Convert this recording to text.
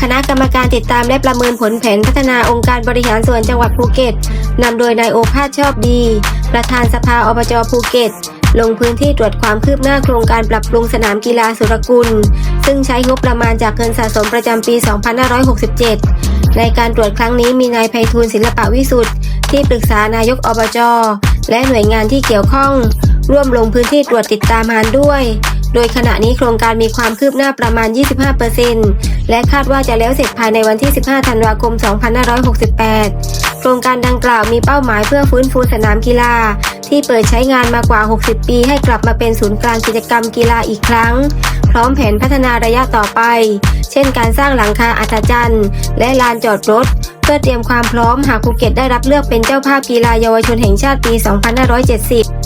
คณะกรรมการติดตามและประเมินผลแผนพัฒนาองค์การบริหารส่วนจังหวัดภูเก็ต นำโดยนายโอภาสชอบดี ประธานสภาอบจภูเก็ต ลงพื้นที่ตรวจความคืบหน้าโครงการปรับปรุงสนามกีฬาสุรกุล ซึ่งใช้งบประมาณจากเงินสะสมประจำปี 2567 ในการตรวจครั้งนี้มีนายไพฑูรย์ศิลปะวิสุทธิ์ที่ปรึกษานายกอบจและหน่วยงานที่เกี่ยวข้อง ร่วมลงพื้นที่ตรวจติดตามงานด้วย โดยขณะนี้โครงการมีความคืบหน้าประมาณ 25%และคาดว่าจะแล้วเสร็จภายในวันที่ 15 ธันวาคม 2568 โครงการดังกล่าวมีเป้าหมายเพื่อฟื้นฟูสนามกีฬา ที่เปิดใช้งานมากว่า 60 ปี ให้กลับมาเป็นศูนย์กลางกิจกรรมกีฬาอีกครั้ง พร้อมแผนพัฒนาระยะต่อไป เช่นการสร้างหลังคาอัศจรรย์ และลานจอดรถ เพื่อเตรียมความพร้อมหากภูเก็ตได้รับเลือกเป็นเจ้าภาพกีฬาเยาวชนแห่งชาติปี 2570